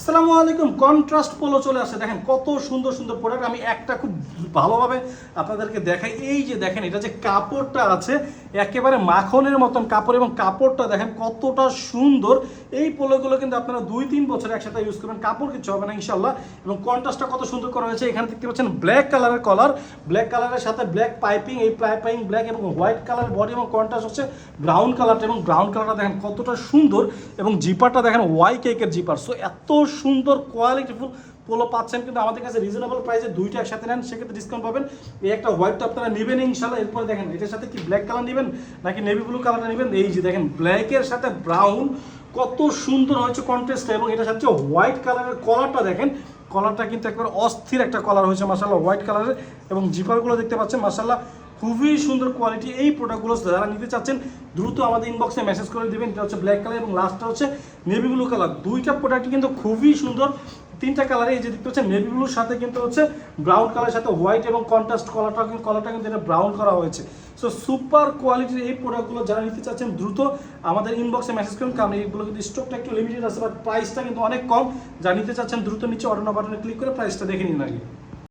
আসসালামু আলাইকুম। Contrast polo চলে আসে দেখেন কত সুন্দর সুন্দর প্রোডাক্ট আমি একটা খুব ভালোভাবে আপনাদেরকে দেখাই। এই যে দেখেন, এটা যে কাপড়টা আছে, একেবারে মাখনের মতন কাপড় এবং কাপড়টা দেখেন কতটা সুন্দর। এই পোলোগুলো কিন্তু আপনারা দুই তিন বছর একসাথে ইউজ করবেন। কাপড় কিছু হবে না ইনশাল্লাহ এবং কন্ট্রাস্টটা কত সুন্দর করা হয়েছে। এখানে দেখতে পাচ্ছেন ব্ল্যাক কালারের কলার ব্ল্যাক কালারের সাথে ব্ল্যাক পাইপিং এই পাইপিং ব্ল্যাক এবং হোয়াইট কালার বডি এবং কন্ট্রাস্ট হচ্ছে ব্রাউন কালারটা এবং ব্রাউন কালারটা দেখেন কতটা সুন্দর। এবং জিপারটা দেখেন ওয়াই কেকের জিপার সো এত সুন্দর কোয়ালিটিফুল পোলো পাচ্ছেন কিন্তু আমাদের কাছে রিজনেবল প্রাইসে দুইটা একসাথে নেন, সেক্ষেত্রে ডিসকাউন্ট পাবেন। এই একটা হোয়াইট আপনারা নেবেন ইনশাল্লাহ। এরপরে দেখেন, এটার সাথে কি ব্ল্যাক কালার নেবেন, নাকি নেভি ব্লু কালারটা নেবেন? এই যে দেখেন ব্ল্যাকের সাথে ব্রাউন কত সুন্দর হয়েছে কন্ট্রাস্টটা এবং এটার সাথে হোয়াইট কালারের কলারটা দেখেন কলারটা কিন্তু একবার অস্থির একটা কলার হয়েছে মাসাল্লাহ হোয়াইট কালারের এবং জিপারগুলো দেখতে পাচ্ছেন মাসাল্লাহ খুবই সুন্দর কোয়ালিটি এই প্রোডাক্টগুলো যারা নিতে চাচ্ছেন, দ্রুত আমাদের ইনবক্সে মেসেজ করে দেবেন। এটা হচ্ছে ব্ল্যাক কালার এবং লাস্টটা হচ্ছে নেভি ব্লু কালার দুইটা প্রোডাক্টই কিন্তু খুবই সুন্দর। তিনটা কালারে এই যে দেখতে পাচ্ছেন নেভি ব্লুর সাথে কিন্তু হচ্ছে ব্রাউন কালারের সাথে হোয়াইট এবং কন্ট্রাস্ট কালারটা কিন্তু কালারটা কিন্তু এটা ব্রাউন করা হয়েছে। সো সুপার কোয়ালিটির এই প্রোডাক্টগুলো যারা নিতে চাচ্ছেন, দ্রুত আমাদের ইনবক্সে মেসেজ করুন, কারণ এইগুলো কিন্তু স্টকটা একটু লিমিটেড আছে বাট প্রাইসটা কিন্তু অনেক কম। যারা নিতে চাচ্ছেন, দ্রুত নিচে অর্ডার বাটনে ক্লিক করে প্রাইসটা দেখে নিন আগে।